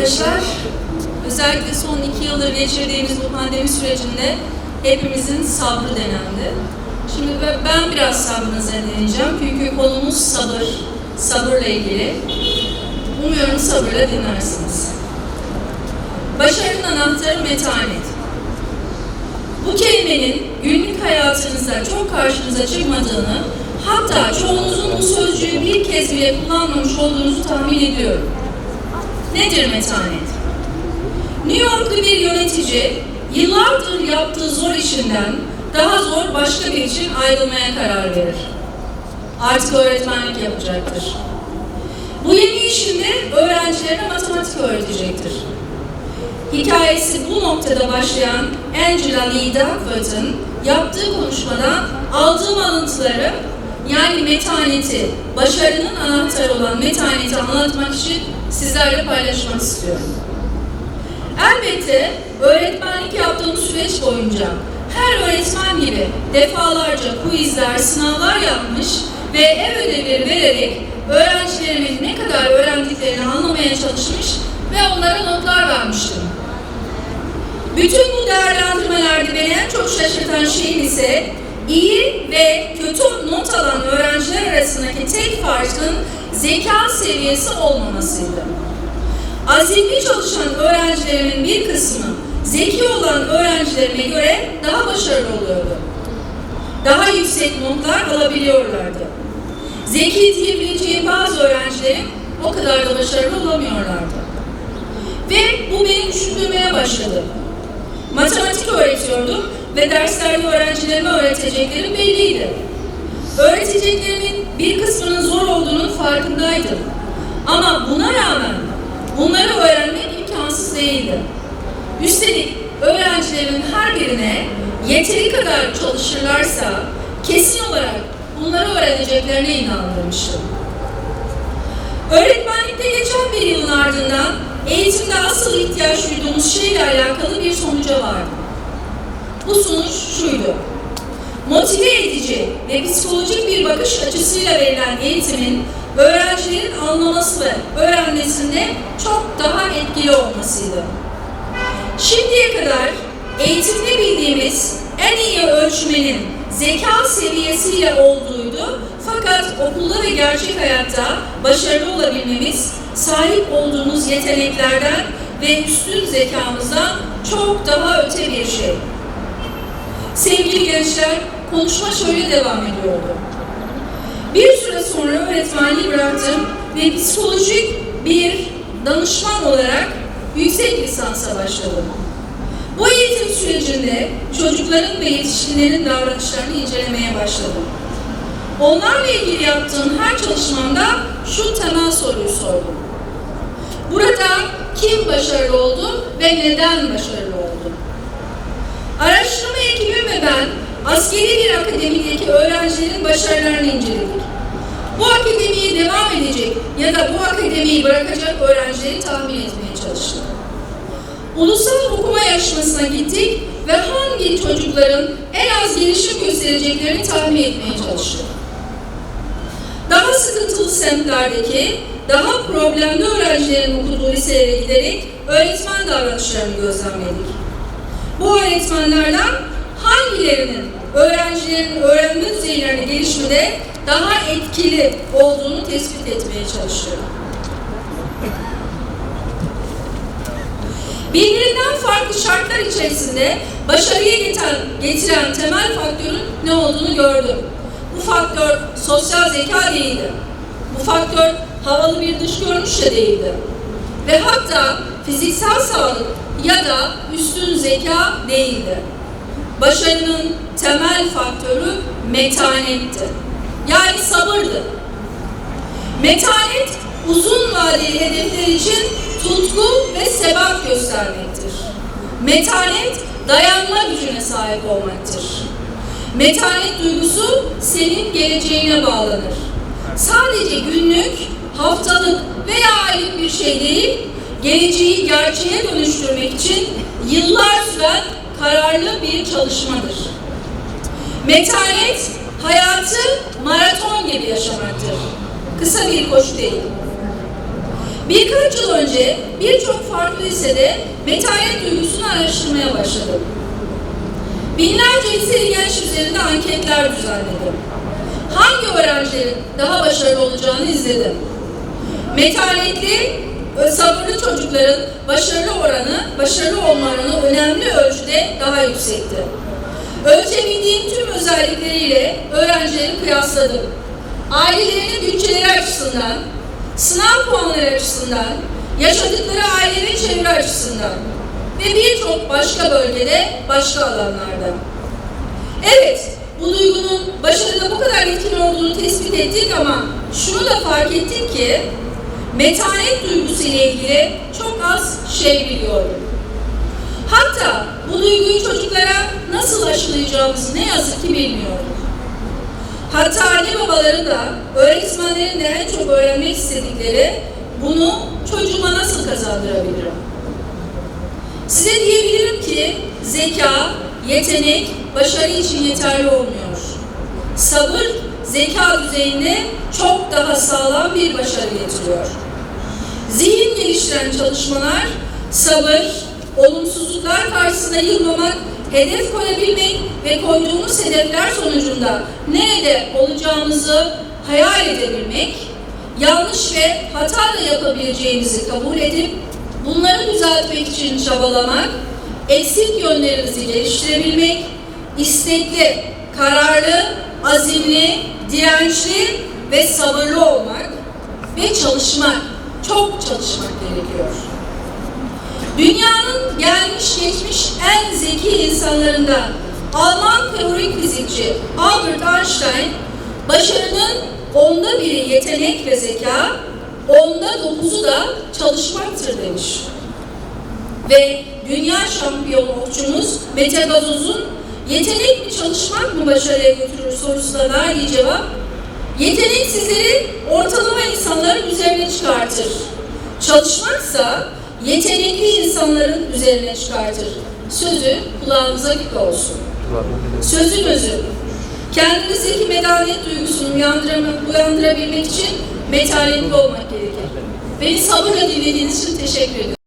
arkadaşlar. Özellikle son iki yıldır geçirdiğimiz bu pandemi sürecinde hepimizin sabrı denendi. Şimdi be- ben biraz sabrınıza deneyeceğim çünkü konumuz sabır, sabırla ilgili. Umuyorum sabırla dinlersiniz. Başarının anahtarı metanet. Bu kelimenin günlük hayatınızda çok karşınıza çıkmadığını, hatta çoğunuzun bu sözcüğü bir kez bile kullanmamış olduğunuzu tahmin ediyorum. Nedir metanet? New Yorklu bir yönetici yıllardır yaptığı zor işinden daha zor başka bir için ayrılmaya karar verir. Artık öğretmenlik yapacaktır. Bu yeni işinde öğrencilerine matematik öğretecektir. Hikayesi bu noktada başlayan Angela Lee Duckworth'ın yaptığı konuşmadan aldığım alıntıları yani metaneti, başarının anahtarı olan metaneti anlatmak için sizlerle paylaşmak istiyorum. Elbette öğretmenlik yaptığım süreç boyunca her öğretmen gibi defalarca quizler, sınavlar yapmış ve ev ödevleri vererek öğrencilerimin ne kadar öğrendiklerini anlamaya çalışmış ve onlara notlar vermiştim. Bütün bu değerlendirmelerde beni en çok şaşırtan şeyin ise iyi ve kötü not alan öğrenciler arasındaki tek farkın zeka seviyesi olmamasıydı. Azimli çalışan öğrencilerimin bir kısmı zeki olan öğrencilerime göre daha başarılı oluyordu. Daha yüksek notlar alabiliyorlardı. Zeki diyebileceğim bazı öğrencilerim o kadar da başarılı olamıyorlardı. Ve bu beni düşündürmeye başladı. Matematik öğretiyordum ve derslerde öğrencilerime öğreteceklerim belliydi. Öğreteceklerimin bir kısmının zor olduğunun farkındaydım. Ama buna rağmen bunları öğrenmek imkansız değildi. Üstelik öğrencilerimin her birine yeteri kadar çalışırlarsa kesin olarak bunları öğreneceklerine inandırmıştım. Öğretmenlikte geçen bir yılın ardından eğitimde asıl ihtiyaç duyduğumuz şeyle alakalı bir sonuca vardım. Bu sonuç şuydu. Motive edici ve psikolojik bir bakış açısıyla verilen eğitimin öğrencilerin anlaması ve öğrenmesinde çok daha etkili olmasıydı. Şimdiye kadar eğitimde bildiğimiz en iyi ölçmenin zeka seviyesiyle olduğuydu. Fakat okulda ve gerçek hayatta başarılı olabilmemiz sahip olduğumuz yeteneklerden ve üstün zekamızdan çok daha öte bir şey. Sevgili gençler, konuşma şöyle devam ediyordu. Bir süre sonra öğretmenliği bıraktım ve psikolojik bir danışman olarak yüksek lisansa başladım. Bu eğitim sürecinde çocukların ve yetişkinlerin davranışlarını incelemeye başladım. Onlarla ilgili yaptığım her çalışmamda şu temel soruyu sordum. Burada kim başarılı oldu ve neden başarılı oldu? Araştırma ekibim ve ben askeri bir akademideki öğrencilerin başarılarını inceledik. Bu akademiye devam edecek ya da bu akademiyi bırakacak öğrencileri tahmin etmeye çalıştık. Ulusal okuma yarışmasına gittik ve hangi çocukların en az gelişim göstereceklerini tahmin etmeye çalıştık. Daha sıkıntılı semtlerdeki, daha problemli öğrencilerin okuduğu liselere giderek öğretmen davranışlarını gözlemledik. Bu öğretmenlerden hangilerinin öğrencilerin öğrenme düzeylerine gelişmede daha etkili olduğunu tespit etmeye çalıştık. Birbirinden farklı şartlar içerisinde başarıya getiren, getiren temel faktörün ne olduğunu gördüm. Bu faktör sosyal zeka değildi. Bu faktör havalı bir dış görünüş de değildi. Ve hatta fiziksel sağlık ya da üstün zeka değildi. Başarının temel faktörü metanetti. Yani sabırdı. Metanet uzun vadeli hedefler için tutku ve sebat göstermektir. Metanet dayanma gücüne sahip olmaktır. Metanet duygusu senin geleceğine bağlanır. Sadece günlük, haftalık veya aylık bir şey değil, geleceği gerçeğe dönüştürmek için yıllar süren kararlı bir çalışmadır. Metanet hayatı maraton gibi yaşamaktır. Kısa bir koşu değil. Birkaç yıl önce birçok farklı lisede metanet duygusunu araştırmaya başladım. Binlerce liseli genç üzerinde anketler düzenledim. Hangi öğrencilerin daha başarılı olacağını izledim. Metanetli, sabırlı çocukların başarılı oranı, başarılı olma önemli ölçüde daha yüksekti. Ölçebildiğim tüm özellikleriyle öğrencileri kıyasladım. Ailelerinin bütçeleri açısından, sınav puanları açısından, yaşadıkları aile çevre açısından ve birçok başka bölgede, başka alanlarda. Evet, bu duygunun başarıda bu kadar etkin olduğunu tespit ettik ama şunu da fark ettik ki metanet duygusu ile ilgili çok az şey biliyorum. Hatta bu duyguyu çocuklara nasıl aşılayacağımızı ne yazık ki bilmiyorum. Hatta anne babaların da öğretmenlerin de en çok öğrenmek istedikleri bunu çocuğuma nasıl kazandırabilirim? Size diyebilirim ki zeka, yetenek, başarı için yeterli olmuyor. Sabır, zeka düzeyinde çok daha sağlam bir başarı getiriyor. Zihin geliştiren çalışmalar, sabır, olumsuzluklar karşısında yılmamak, hedef koyabilmek ve koyduğumuz hedefler sonucunda nerede olacağımızı hayal edebilmek, yanlış ve hata da yapabileceğimizi kabul edip bunları düzeltmek için çabalamak, eksik yönlerimizi geliştirebilmek, istekli, kararlı, azimli, dirençli ve sabırlı olmak ve çalışmak, çok çalışmak gerekiyor. Dünyanın gelmiş geçmiş en zeki insanlarından Alman teorik fizikçi Albert Einstein, başarının onda biri yetenek ve zeka, onda dokuzu da çalışmaktır demiş. Ve dünya şampiyonu okçumuz Mete Gazoz'un yetenek mi çalışmak mı başarıya götürür sorusuna verdiği cevap, yetenek sizleri ortalama insanların üzerine çıkartır. Çalışmaksa yetenekli insanların üzerine çıkartır. Sözü kulağınıza küpe olsun. Sözün özü. Kendinizdeki medanet duygusunu uyandıra- uyandırabilmek için metanetli olmak gerekir. Beni sabırla dinlediğiniz için teşekkür ederim.